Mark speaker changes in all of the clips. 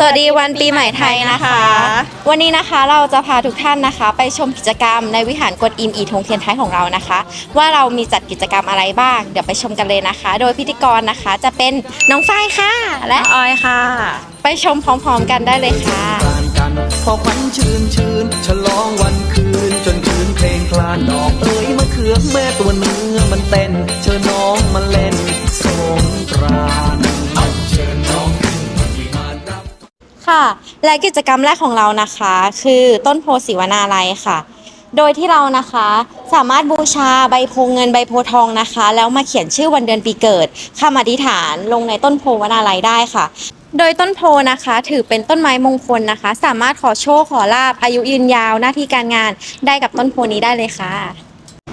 Speaker 1: สวัสดีวันปีใหม่ไทยนะคะ วันนี้นะคะเราจะพาทุกท่านนะคะ ไปชมกิจกรรมในวิหารกวนอิมอีทงเทียนไทยของเรานะคะ ว่าเรามีจัดกิจกรรมอะไรบ้าง เดี๋ยวไปชมกันเลยนะคะ โดยพิธีกรนะคะจะเป็นน้องฝ้ายค่ะ และ
Speaker 2: ออยค่ะ
Speaker 1: ไปชมพร้อมๆกันได้เลยค่ะ
Speaker 3: การกันพอควันชื่นชื่นฉลองวันคืนจนคืนเพลงคลานดอกเอ้ยมะเขือแม่ตัวเนื้อมันเต้นเชิญน้
Speaker 1: ค่ะ และกิจกรรมแรกของเรานะคะ คือต้นโพศิวนาลัยค่ะ โดยที่เรานะคะสามารถบูชาใบโพเงินใบโพทองนะคะ แล้วมาเขียนชื่อวันเดือนปีเกิดคำอธิษฐานลงในต้นโพวนาลัยได้ค่ะ โดยต้นโพนะคะ ถือเป็นต้นไม้มงคลนะคะ สามารถขอโชคขอลาบอายุยืนยาวหน้าที่การงานได้กับต้นโพนี้ได้เลยค่ะ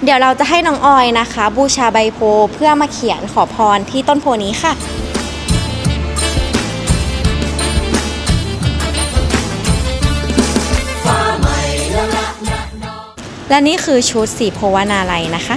Speaker 1: เดี๋ยวเราจะให้น้องออยนะคะ บูชาใบโพเพื่อมาเขียนขอพรที่ต้นโพนี้ค่ะ และนี่คือชุดสีโพวนาลัยนะคะ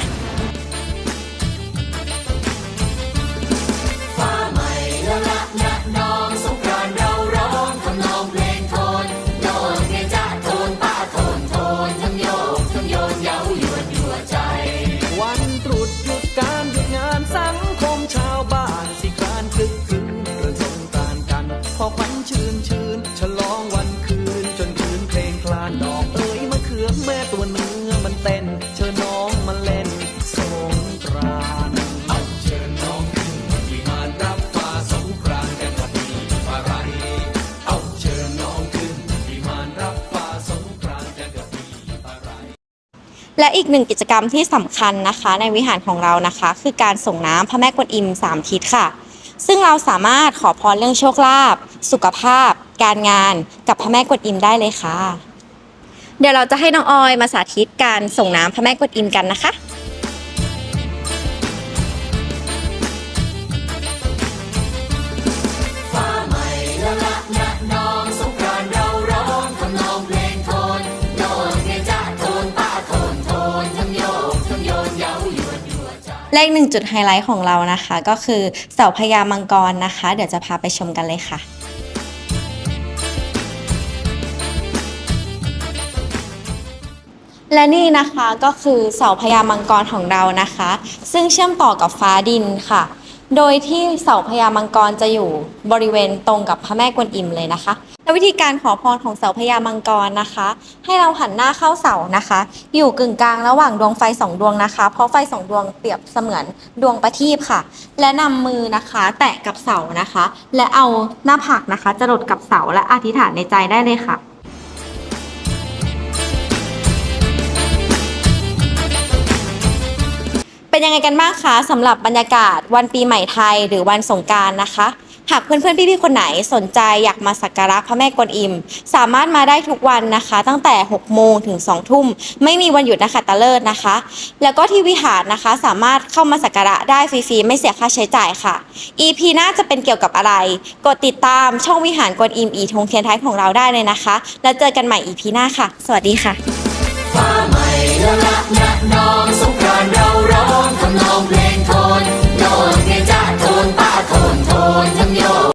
Speaker 3: ลือแม่ตัวเนื้อมันเต้น เชิญน้องมาเล่นสงกรานเอาเชิญน้องขึ้นที่มานรับฟ้าสงกรานต์กันกับพี่อะไรเอาเชิญน้องขึ้นที่มานรับฟ้าสงกรานต์กันกับพี่อะไร
Speaker 1: และอีกหนึ่งกิจกรรมที่สำคัญนะคะ ในวิหารของเรานะคะ คือการส่งน้ำพระแม่กวนอิมสามทิศค่ะ ซึ่งเราสามารถขอพรเรื่องโชคลาภสุขภาพ การงานกับพระแม่กวนอิมได้เลยค่ะ เดี๋ยวเราจะให้น้องออยมาสาธิตการส่งน้ำพระแม่กวนอิมกันนะคะ เลขหนึ่งจุดไฮไลท์ของเรานะคะ ก็คือเสาพญามังกรนะคะ เดี๋ยวจะพาไปชมกันเลยค่ะ และนี่นะคะก็คือเสาพญามังกรของเรานะคะ ซึ่งเชื่อมต่อกับฟ้าดินค่ะ โดยที่เสาพญามังกรจะอยู่บริเวณตรงกับพระแม่กวนอิมเลยนะคะ และวิธีการขอพรของเสาพญามังกรนะคะ ให้เราหันหน้าเข้าเสานะคะ อยู่กึ่งกลางระหว่างดวงไฟสองดวงนะคะ เพราะไฟสองดวงเปรียบเสมือนดวงประทีปค่ะ และนำมือนะคะ แตะกับเสานะคะ และเอาหน้าผากนะคะจะหลดกับเสาและอธิษฐานในใจได้เลยค่ะ เป็นยังไงกันบ้างคะสำหรับบรรยากาศวันปีใหม่ไทยหรือวันสงกรารนะคะ หากเพื่อนๆพี่ๆคนไหนสนใจอยากมาสักการะพระแม่กวนอิม สามารถมาได้ทุกวันนะคะ ตั้งแต่ 6 โมงถึง 2 ทุ่ม ไม่มีวันหยุดนะคะตะเลิศนะคะ แล้วก็ที่วิหารนะคะสามารถเข้ามาสักการะได้ฟรีๆไม่เสียค่าใช้จ่ายค่ะ EP หน้าจะเป็นเกี่ยวกับอะไร กดติดตามช่องวิหารกวนอิมอีทงเทียนไทยของเราได้เลยนะคะ แล้วเจอกันใหม่ EP หน้าค่ะ สวัสดีค่ะ